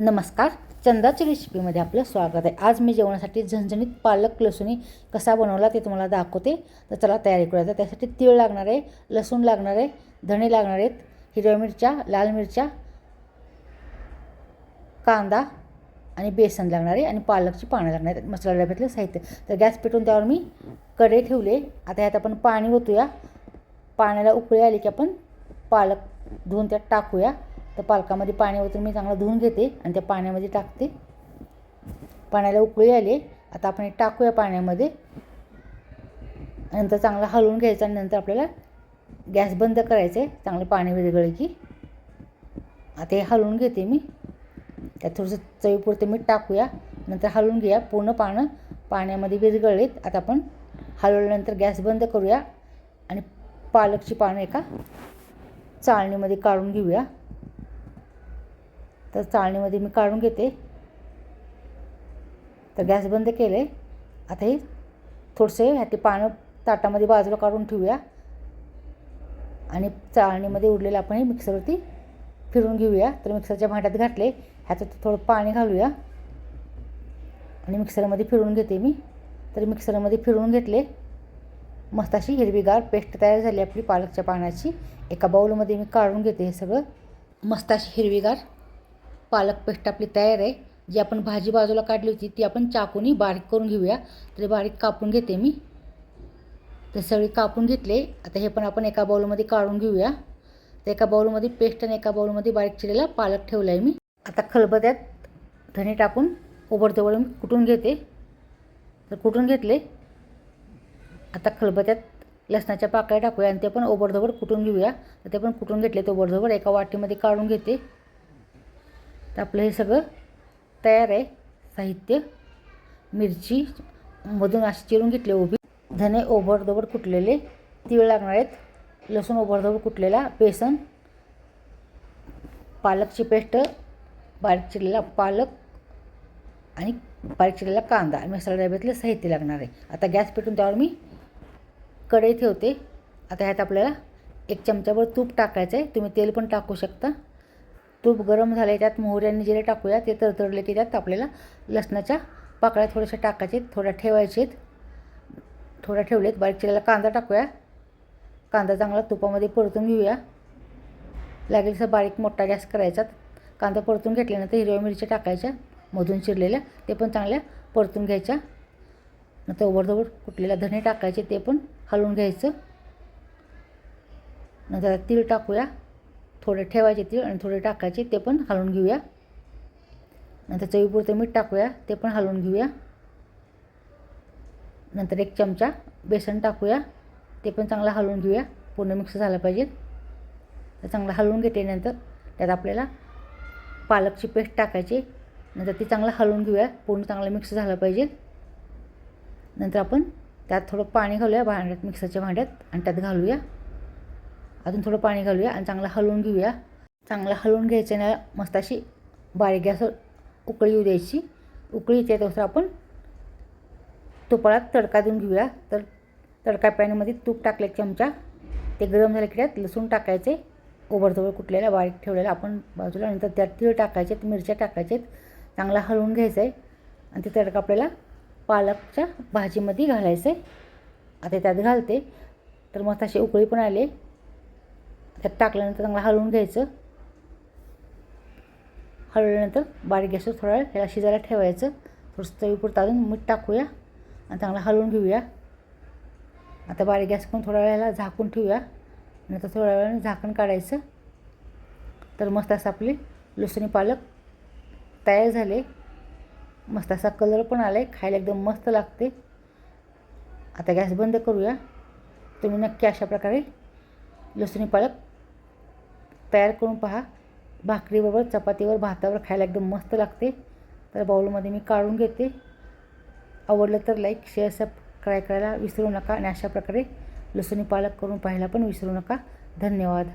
नमस्कार चंदाच्या रेसिपीमध्ये आपलं स्वागत आहे. आज मी जेवणासाठी झणझणीत पालक लसूणी कसा बनवला ते तुम्हाला दाखवते. तर चला तयारी करूया त्यासाठी तीळ लागणार आहे लसूण लागणार आहे धणे लागणार आहेत हिरव्या मिरच्या लाल मिरच्या कांदा आणि बेसन लागणार आहे आणि पालकची पानं लागणार आहेत. मसाला डब्यातलं साहित्य. तर गॅस पेटून त्यावर मी कडे ठेवले आता ह्यात आपण पाणी ओतूया. पाण्याला उकळी आली की आपण पालक धुवून त्यात टाकूया. तर पालकामध्ये पाणी ओतून मी चांगलं धुवून घेते आणि त्या पाण्यामध्ये टाकते. पाण्याला उकळी आली आता आपण टाकूया पाण्यामध्ये. नंतर चांगलं हलवून घ्यायचं आणि नंतर आपल्याला गॅस बंद करायचं आहे चांगलं पाणी विरघळलं की. आता हे हलवून घेते मी. त्यात थोडंसं चवीपुरतं मीठ टाकूया नंतर हलवून घेऊया. पूर्ण पानं पाण्यामध्ये विरघळलेत. आता आपण हलवल्यानंतर गॅस बंद करूया आणि पालकची पानं एका चाळणीमध्ये काढून घेऊया. तर चाळणीमध्ये मी काढून घेते. तर गॅस बंद केले. आता हे थोडंसं ह्या ते पानं ताटामध्ये बाजूला काढून ठेवूया. आणि चाळणीमध्ये उरलेलं आपण हे मिक्सरवरती फिरून घेऊया. तर मिक्सरच्या भांड्यात घातले. ह्याचं थोडं पाणी घालूया. आणि मिक्सरमध्ये फिरून घेते मी. तर मिक्सरमध्ये फिरून घेतले. मस्त अशी हिरवीगार पेस्ट तयार झाली आपली पालकच्या पानाची. एका बाऊलमध्ये मी काढून घेते हे सगळं. मस्त अशी हिरवीगार पालक पेस्ट आपली तयार आहे. जी आपण भाजी बाजूला काढली होती ती आपण चाकूनी बारीक करून घेऊया. तरी बारीक कापून घेते मी. तर सगळी कापून घेतले. आता हे पण आपण एका बाऊलमध्ये काढून घेऊया. तर एका बाऊलमध्ये पेस्ट आणि एका बाऊलमध्ये बारीक चिरलेला पालक ठेवला आहे मी. आता खलबत्यात धणे टाकून ओबडधोबड मी कुटून घेते. तर कुटून घेतले. आता खलबत्यात लसणाच्या पाकळ्या टाकूया आणि ते पण ओबडधोबड कुटून घेऊया. तर ते पण कुटून घेतले ते ओबडधोबड एका वाटीमध्ये काढून घेते. तर आपलं हे सगळं तयार आहे. साहित्य मिरची मधून अशी चिरून घेतली उभी. धने ओबडधोबड कुटलेले तीळ लागणार आहेत. लसूण ओबडधोबड कुटलेला बेसन पालकची पेस्ट बारीक चिरलेला पालक आणि बारीक चिरलेला कांदा. मसाला डब्यातलं साहित्य लागणार आहे. आता गॅस पेटून त्यावर मी कढई ठेवते. आता ह्यात आपल्याला एक चमच्यावर तूप टाकायचं आहे. तुम्ही तेल पण टाकू शकता. तूप गरम झाले त्यात मोहरी आणि जिरे टाकूया ते तडतडले की त्यात आपल्याला लसणाच्या पाकळ्या थोड्याशा टाकायचे थोड्या ठेवायचे थोड्या ठेवलेत बारीक चिरायला कांदा टाकूया. कांदा चांगला तुपामध्ये परतून घेऊया. लागेल असं बारीक मोठा गॅस करायचा. कांदा परतून घेतल्यानंतर हिरव्या मिरच्या टाकायच्या मधून चिरलेल्या ते पण चांगल्या परतून घ्यायच्या. नंतर ओबडधोबड कुटलेला धणे टाकायचे ते पण हलवून घ्यायचं. नंतर तीळ टाकूया. थोडे ठेवायचे तीळ आणि थोडे टाकायचे ते पण हलवून घेऊया. नंतर चवीपुरतं मीठ टाकूया ते पण हलवून घेऊया. नंतर एक चमचा बेसन टाकूया ते पण चांगलं हलवून घेऊया. पूर्ण मिक्स झालं पाहिजे. तर चांगलं हलवून घेते नंतर त्यात आपल्याला पालकची पेस्ट टाकायची. नंतर ती चांगलं हलवून घेऊया. पूर्ण चांगलं मिक्स झालं पाहिजे. नंतर आपण त्यात थोडं पाणी घालूया भांड्यात मिक्सरच्या भांड्यात आणि त्यात घालूया. अजून थोडं पाणी घालूया आणि चांगलं हलवून घेऊया. चांगलं हलवून घ्यायचं ना मस्त अशी बारीक गॅस उकळी येऊ द्यायची. उकळी त्यानुसार तसं आपण तुपाळात तडका देऊन घेऊया. तर तडका पॅनमध्ये तूप टाकले चमचा. ते गरम झालं की त्यात लसूण टाकायचे. ओबडधोबड कुटलेला बारीक ठेवलेला आपण बाजूला. नंतर त्यात तीळ टाकायचे मिरच्या टाकायचे. चांगला हलवून घ्यायचं आहे. आणि ते तडका आपल्याला पालकच्या भाजीमध्ये घालायचं आहे. आता त्यात घालते. तर मस्त असे उकळी पण आले त्यात टाकल्यानंतर चांगलं हलवून घ्यायचं. हळवल्यानंतर बारीक गॅसवर थोडा वेळ ह्याला शिजायला ठेवायचं. थोडंसं चवीपुरतं अजून मीठ टाकूया आणि चांगलं हलवून घेऊया. आता बारीक गॅस पण थोड्या वेळाला झाकून ठेवूया. नंतर थोड्या वेळाने झाकण काढायचं. तर मस्त असं आपली लसणी पालक तयार झाले. मस्त असा कलर पण आला आहे खायला एकदम मस्त लागते. आता गॅस बंद करूया. तुम्ही नक्की अशा प्रकारे लसणी पालक तयार करून पहा. भाकरीबरोबर चपातीवर भातावर खायला एकदम मस्त लागते. तर बाउलमध्ये मी काढून घेते. आवडलं तर लाईक शेअर सबस्क्राईब करायला विसरू नका आणि अशा प्रकारे लसुणी पालक करून पाहायला पण विसरू नका. धन्यवाद.